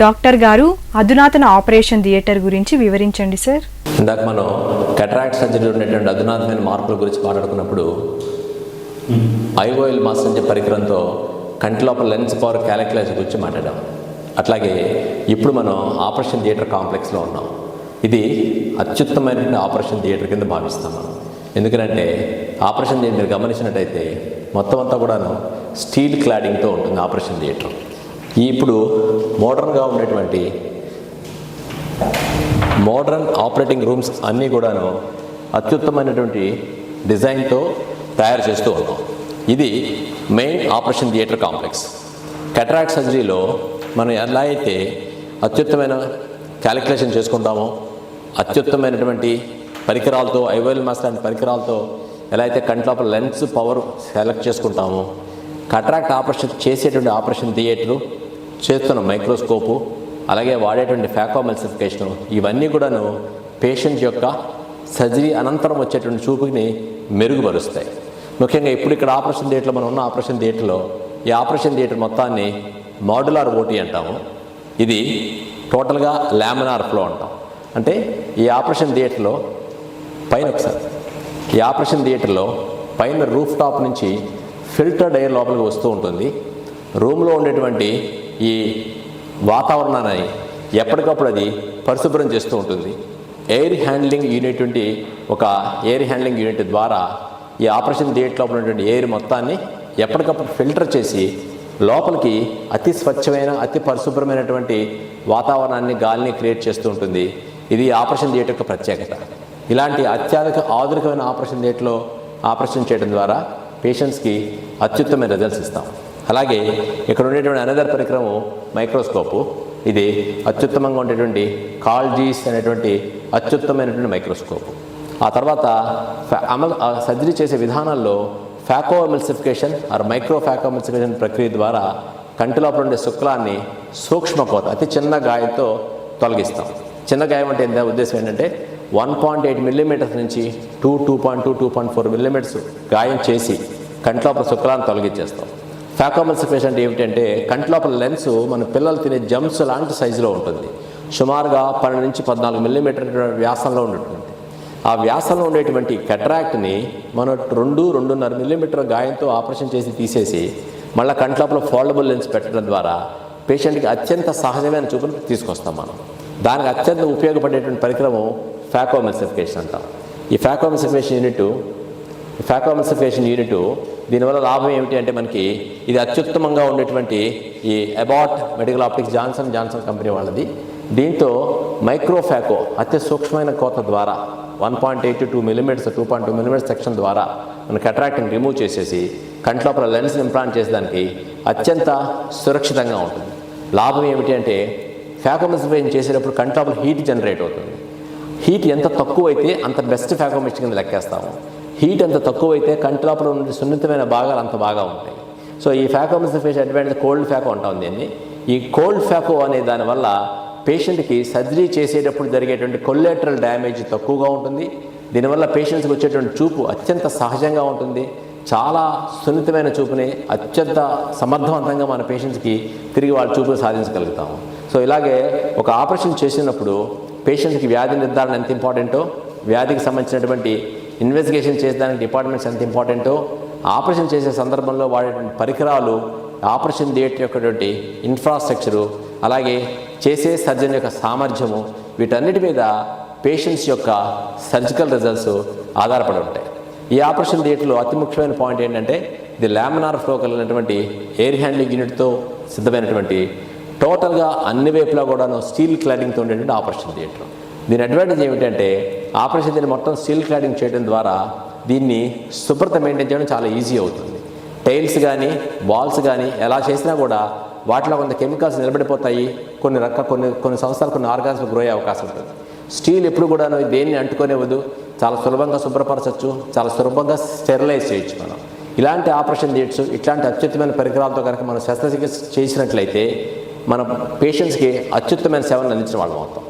Doctor గారు అధునాతన operation theatre గురించి వివరించండి సార్. ఇందాక మనం కెటరాక్ట్ సర్జరీలో ఉండేటువంటి అధునాతమైన మార్పుల గురించి మాట్లాడుకున్నప్పుడు ఐఓఎల్ మాస్ అనే పరికరంతో కంటి లోపల లెన్స్ పవర్ క్యాలిక్యులేషన్ గురించి మాట్లాడాం. అట్లాగే ఇప్పుడు మనం ఆపరేషన్ థియేటర్ కాంప్లెక్స్లో ఉన్నాం. ఇది అత్యుత్తమైనటువంటి ఆపరేషన్ థియేటర్ కింద భావిస్తాం మనం. ఎందుకంటే ఆపరేషన్ థియేటర్ మీరు గమనించినట్టయితే మొత్తం అంతా కూడాను స్టీల్ క్లాడింగ్తో ఉంటుంది ఆపరేషన్ థియేటర్. ఈ ఇప్పుడు మోడర్న్గా ఉండేటువంటి మోడర్న్ ఆపరేటింగ్ రూమ్స్ అన్నీ కూడాను అత్యుత్తమైనటువంటి డిజైన్తో తయారు చేస్తూ ఉన్నాం. ఇది main operation theatre complex. Cataract సర్జరీలో మనం ఎలా అయితే అత్యుత్తమైన క్యాలిక్యులేషన్ చేసుకుంటామో అత్యుత్తమైనటువంటి పరికరాలతో ఐవైల్ మాస్ లాంటి పరికరాలతో ఎలా అయితే కంట్లోపల లెన్స్ పవర్ సెలెక్ట్ చేసుకుంటామో కట్రాక్ట్ ఆపరేషన్ చేసేటువంటి ఆపరేషన్ థియేటరు చేస్తున్న మైక్రోస్కోపు అలాగే వాడేటువంటి ఫ్యాకోమల్సిఫికేషను ఇవన్నీ కూడాను పేషెంట్ యొక్క సర్జరీ అనంతరం వచ్చేటువంటి చూపుని మెరుగుపరుస్తాయి. ముఖ్యంగా ఇప్పుడు ఇక్కడ ఆపరేషన్ థియేటర్లో మనం ఉన్న ఆపరేషన్ థియేటర్లో ఈ ఆపరేషన్ థియేటర్ మొత్తాన్ని మాడ్యులార్ ఓటీ అంటాము. ఇది టోటల్గా లామినార్ ఫ్లో అంటాం. అంటే ఈ ఆపరేషన్ థియేటర్లో పైన ఒకసారి. ఈ ఆపరేషన్ థియేటర్లో పైన రూఫ్ టాప్ నుంచి ఫిల్టర్డ్ ఎయిర్ లోపలికి వస్తూ ఉంటుంది. రూమ్లో ఉండేటువంటి ఈ వాతావరణాన్ని ఎప్పటికప్పుడు అది పరిశుభ్రం చేస్తూ ఉంటుంది. ఎయిర్ హ్యాండ్లింగ్ యూనిట్ నుండి ఒక ఎయిర్ హ్యాండ్లింగ్ యూనిట్ ద్వారా ఈ ఆపరేషన్ థియేటర్ లోపల ఉన్నటువంటి ఎయిర్ మొత్తాన్ని ఎప్పటికప్పుడు ఫిల్టర్ చేసి లోపలికి అతి స్వచ్ఛమైన అతి పరిశుభ్రమైనటువంటి వాతావరణాన్ని గాలిని క్రియేట్ చేస్తూ ఉంటుంది. ఇది ఆపరేషన్ థియేటర్ యొక్క ప్రత్యేకత. ఇలాంటి అత్యాధునిక ఆధునికమైన ఆపరేషన్ థియేటర్లో ఆపరేషన్ చేయడం ద్వారా పేషెంట్స్కి అత్యుత్తమైన రిజల్ట్స్ ఇస్తాం. అలాగే ఇక్కడ ఉండేటువంటి అనదర్ పరికరము మైక్రోస్కోపు ఇది అత్యుత్తమంగా ఉండేటువంటి కాల్జీస్ అనేటువంటి అత్యుత్తమైనటువంటి మైక్రోస్కోపు. ఆ తర్వాత అమల్ సర్జరీ చేసే విధానాల్లో ఫ్యాకోమెల్సిఫికేషన్ ఆర్ మైక్రో ఫ్యాకోమెల్సిఫికేషన్ ప్రక్రియ ద్వారా కంటి లోపల ఉండే శుక్లాన్ని సూక్ష్మకోత అతి చిన్న గాయంతో తొలగిస్తాం. చిన్న గాయం అంటే ఏంటంటే ఉద్దేశం ఏంటంటే వన్ పాయింట్ ఎయిట్ మిల్లీమీటర్స్ నుంచి two two point two two point four millimetres గాయం చేసి కంట్లోపల శుక్లాన్ని తొలగించేస్తాం. ఫ్యాకోమల్సిఫికేషన్ అంటే ఏమిటంటే కంట్లోపల లెన్స్ మన పిల్లలు తినే జమ్స్ లాంటి సైజులో ఉంటుంది. సుమారుగా పన్నెండు నుంచి పద్నాలుగు మిల్లీమీటర్ వ్యాసంలో ఉంటుంది ఆ వ్యాసంలో ఉండేటువంటి కట్రాక్ట్ని మనం రెండు రెండున్నర మిల్లీమీటర్ గాయంతో ఆపరేషన్ చేసి తీసేసి మళ్ళీ కంట్లోపల ఫోల్డబుల్ లెన్స్ పెట్టడం ద్వారా పేషెంట్కి అత్యంత సహజమైన చూపును తీసుకొస్తాం మనం. దానికి అత్యంత ఉపయోగపడేటువంటి పరికరము ఫ్యాకోమెల్సిఫికేషన్ అంటాం. ఈ ఫ్యాకోమెల్సిఫికేషన్ యూనిట్ ఫ్యాకోమెల్సిఫికేషన్ యూనిట్ దీనివల్ల లాభం ఏమిటి అంటే మనకి ఇది అత్యుత్తమంగా ఉండేటువంటి ఈ Abbott Medical Optics Johnson Johnson company వాళ్ళది. దీంతో మైక్రోఫ్యాకో అతి సూక్ష్మమైన కోత ద్వారా one point eight two millimetres two point two millimetres section ద్వారా మన కట్రాక్ట్ని రిమూవ్ చేసేసి కంట్లోపల లెన్స్ ఇంప్లాంట్ చేసేదానికి అత్యంత సురక్షితంగా ఉంటుంది. లాభం ఏమిటి అంటే ఫ్యాకోమెల్సిఫికేషన్ చేసేటప్పుడు కంట్లోపల హీట్ జనరేట్ అవుతుంది. హీట్ ఎంత తక్కువైతే అంత బెస్ట్ ఫ్యాకోమిస్ట్ కింద లెక్కేస్తాము. హీట్ ఎంత తక్కువైతే కంటి లోపల ఉండే సున్నితమైన భాగాలు అంత బాగా ఉంటాయి. సో ఈ ఫ్యాకోమిస్ట్ ఫేస్ అడ్వాంటేజ్ కోల్డ్ ఫ్యాకో అంటాం దీన్ని ఈ కోల్డ్ ఫ్యాకో అనే దానివల్ల పేషెంట్కి సర్జరీ చేసేటప్పుడు జరిగేటువంటి కొల్లేటరల్ డ్యామేజ్ తక్కువగా ఉంటుంది. దీనివల్ల పేషెంట్స్కి వచ్చేటువంటి చూపు అత్యంత సహజంగా ఉంటుంది. చాలా సున్నితమైన చూపుని అత్యంత సమర్థవంతంగా మన పేషెంట్స్కి తిరిగి వాళ్ళ చూపును సాధించగలుగుతాము. సో ఇలాగే ఒక ఆపరేషన్ చేసినప్పుడు పేషెంట్కి వ్యాధి నిర్ధారణ ఎంత ఇంపార్టెంటో వ్యాధికి సంబంధించినటువంటి ఇన్వెస్టిగేషన్ చేసేదానికి డిపార్ట్మెంట్స్ ఎంత ఇంపార్టెంటో ఆపరేషన్ చేసే సందర్భంలో వాడేటువంటి పరికరాలు ఆపరేషన్ థియేటర్ యొక్కటువంటి ఇన్ఫ్రాస్ట్రక్చరు అలాగే చేసే సర్జన్ యొక్క సామర్థ్యము వీటన్నిటి మీద పేషెంట్స్ యొక్క సర్జికల్ రిజల్ట్స్ ఆధారపడి ఉంటాయి. ఈ ఆపరేషన్ థియేటర్లో అతి ముఖ్యమైన పాయింట్ ఏంటంటే ఇది లామినార్ ఫ్లో కలిగినటువంటి ఎయిర్ హ్యాండ్లింగ్ యూనిట్తో సిద్ధమైనటువంటి టోటల్గా అన్ని వైపులా కూడాను స్టీల్ క్లాడింగ్తో ఉండేటువంటి ఆపరేషన్ థియేటర్. దీని అడ్వాంటేజ్ ఏమిటంటే ఆపరేషన్ థియేటర్ మొత్తం స్టీల్ క్లాడింగ్ చేయడం ద్వారా దీన్ని శుభ్రత మెయింటైన్ చేయడం చాలా ఈజీ అవుతుంది. టైల్స్ కానీ వాల్స్ కానీ ఎలా చేసినా కూడా వాటిలో కొంత కెమికల్స్ నిలబడిపోతాయి. కొన్ని రక కొన్ని కొన్ని సంవత్సరాలు కొన్ని ఆర్గాన్స్ గ్రో అయ్యే అవకాశం ఉంటుంది. స్టీల్ ఎప్పుడు కూడా దేన్ని అంటుకోనివ్వదు. చాలా సులభంగా శుభ్రపరచవచ్చు చాలా సులభంగా స్టెరిలైజ్ చేయొచ్చు మనం. ఇలాంటి ఆపరేషన్ థియేటర్స్ ఇట్లాంటి అత్యుత్తమైన పరికరాలతో కనుక మనం శస్త్రచికిత్స చేసినట్లయితే మన పేషెంట్స్కి అత్యుత్తమైన సేవలు అందించిన వాళ్ళం అవుతాం.